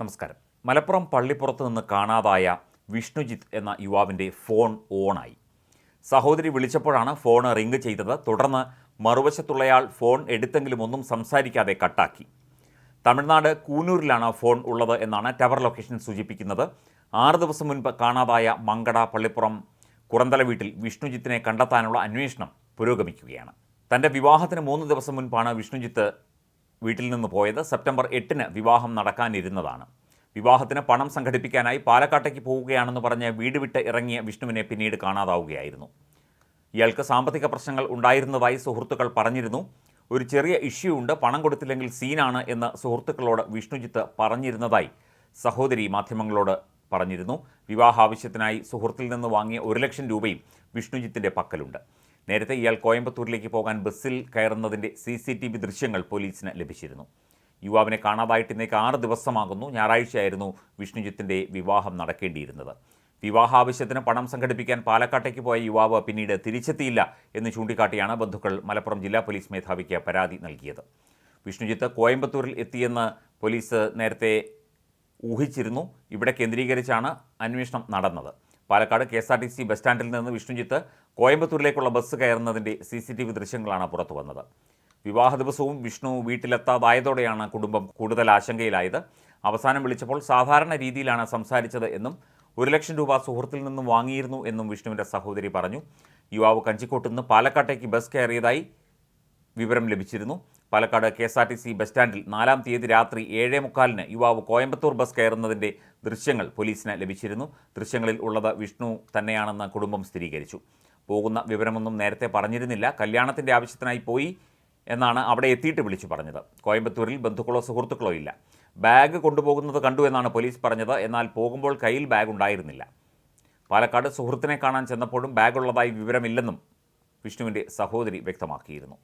നമസ്കാരം. മലപ്പുറം പള്ളിപ്പുറത്ത് നിന്ന് കാണാതായ വിഷ്ണുജിത്ത് എന്ന യുവാവിന്റെ ഫോൺ ഓണായി. സഹോദരി വിളിച്ചപ്പോഴാണ് ഫോൺ റിംഗ് ചെയ്തത്. തുടർന്ന് മറുവശത്തുള്ളയാൾ ഫോൺ എടുത്തെങ്കിലും ഒന്നും സംസാരിക്കാതെ കട്ടാക്കി. തമിഴ്നാട് കൂനൂരിലാണ് ഫോൺ ഉള്ളത് എന്നാണ് ടവർ ലൊക്കേഷൻ സൂചിപ്പിക്കുന്നത്. ആറ് ദിവസം മുൻപ് കാണാതായ മങ്കട പള്ളിപ്പുറം കുറന്തല വീട്ടിൽ വിഷ്ണുജിത്തിനെ കണ്ടെത്താനുള്ള അന്വേഷണം പുരോഗമിക്കുകയാണ്. തന്റെ വിവാഹത്തിന് മൂന്ന് ദിവസം മുൻപാണ് വിഷ്ണുജിത്ത് വീട്ടിൽ നിന്ന് പോയത് സെപ്റ്റംബർ എട്ടിന് വിവാഹം നടക്കാനിരുന്നതാണ്. വിവാഹത്തിന് പണം സംഘടിപ്പിക്കാനായി പാലക്കാട്ടേക്ക് പോവുകയാണെന്ന് പറഞ്ഞ് വീട് വിട്ട് ഇറങ്ങിയ വിഷ്ണുവിനെ പിന്നീട് കാണാതാവുകയായിരുന്നു. ഇയാൾക്ക് സാമ്പത്തിക പ്രശ്നങ്ങൾ ഉണ്ടായിരുന്നതായി സുഹൃത്തുക്കൾ പറഞ്ഞിരുന്നു. ഒരു ചെറിയ ഇഷ്യൂ ഉണ്ട് പണം കൊടുത്തില്ലെങ്കിൽ സീനാണ് എന്ന് സുഹൃത്തുക്കളോട് വിഷ്ണുജിത്ത് പറഞ്ഞിരുന്നതായി സഹോദരി മാധ്യമങ്ങളോട് പറഞ്ഞിരുന്നു. വിവാഹാവശ്യത്തിനായി സുഹൃത്തിൽ നിന്ന് വാങ്ങിയ ഒരു ലക്ഷം രൂപയും വിഷ്ണുജിത്തിന്റെ പക്കലുണ്ട്. നേരത്തെ ഇയാൾ കോയമ്പത്തൂരിലേക്ക് പോകാൻ ബസ്സിൽ കയറുന്നതിന്റെ സി സി ടി വി ദൃശ്യങ്ങൾ പോലീസിന് ലഭിച്ചിരുന്നു. യുവാവിനെ കാണാതായിട്ട് ഇന്നേക്ക് ആറ് ദിവസമാകുന്നു. ഞായറാഴ്ചയായിരുന്നു വിഷ്ണുജിത്തിന്റെ വിവാഹം നടക്കേണ്ടിയിരുന്നത്. വിവാഹാവശ്യത്തിന് പണം സംഘടിപ്പിക്കാൻ പാലക്കാട്ടേക്ക് പോയ യുവാവ് പിന്നീട് തിരിച്ചെത്തിയില്ല എന്ന് ചൂണ്ടിക്കാട്ടിയാണ് ബന്ധുക്കൾ മലപ്പുറം ജില്ലാ പോലീസ് മേധാവിക്ക് പരാതി നൽകിയത്. വിഷ്ണുജിത്ത് കോയമ്പത്തൂരിൽ എത്തിയെന്ന് പോലീസ് നേരത്തെ ഊഹിച്ചിരുന്നു. ഇവിടെ കേന്ദ്രീകരിച്ചാണ് അന്വേഷണം നടന്നത്. Palakkad K S R T C bus സ്റ്റാൻഡിൽ നിന്ന് വിഷ്ണുജിത്ത് കോയമ്പത്തൂരിലേക്കുള്ള ബസ് കയറുന്നതിന്റെ സി സി ടി വി ദൃശ്യങ്ങളാണ് പുറത്തു വന്നത്. വിവാഹ ദിവസവും വിഷ്ണു വീട്ടിലെത്താതായതോടെയാണ് കുടുംബം കൂടുതൽ ആശങ്കയിലായത്. അവസാനം വിളിച്ചപ്പോൾ സാധാരണ രീതിയിലാണ് സംസാരിച്ചത് എന്നും ഒരു ലക്ഷം രൂപ സുഹൃത്തിൽ നിന്നും വാങ്ങിയിരുന്നു എന്നും വിഷ്ണുവിന്റെ സഹോദരി പറഞ്ഞു. യുവാവ് കഞ്ചിക്കോട്ട് നിന്ന് പാലക്കാട്ടേക്ക് ബസ് കയറിയതായി വിവരം ലഭിച്ചിരുന്നു. Palakkad K S R T C bus സ്റ്റാൻഡിൽ നാലാം തീയതി രാത്രി ഏഴേ മുക്കാലിന് യുവാവ് കോയമ്പത്തൂർ ബസ് കയറുന്നതിന്റെ ദൃശ്യങ്ങൾ പോലീസിന് ലഭിച്ചിരുന്നു. ദൃശ്യങ്ങളിൽ ഉള്ളത് വിഷ്ണു തന്നെയാണെന്ന് കുടുംബം സ്ഥിരീകരിച്ചു. പോകുന്ന വിവരമൊന്നും നേരത്തെ പറഞ്ഞിരുന്നില്ല. കല്യാണത്തിന്റെ ആവശ്യത്തിനായി പോയി എന്നാണ് അവിടെ എത്തിയിട്ട് വിളിച്ചു പറഞ്ഞത്. കോയമ്പത്തൂരിൽ ബന്ധുക്കളോ സുഹൃത്തുക്കളോ ഇല്ല. ബാഗ് കൊണ്ടുപോകുന്നത് കണ്ടു എന്നാണ് പോലീസ് പറഞ്ഞത്. എന്നാൽ പോകുമ്പോൾ കയ്യിൽ ബാഗ് ഉണ്ടായിരുന്നില്ല. പാലക്കാട് സുഹൃത്തിനെ കാണാൻ ചെന്നപ്പോഴും ബാഗുള്ളതായി വിവരമില്ലെന്നും വിഷ്ണുവിന്റെ സഹോദരി വ്യക്തമാക്കിയിരുന്നു.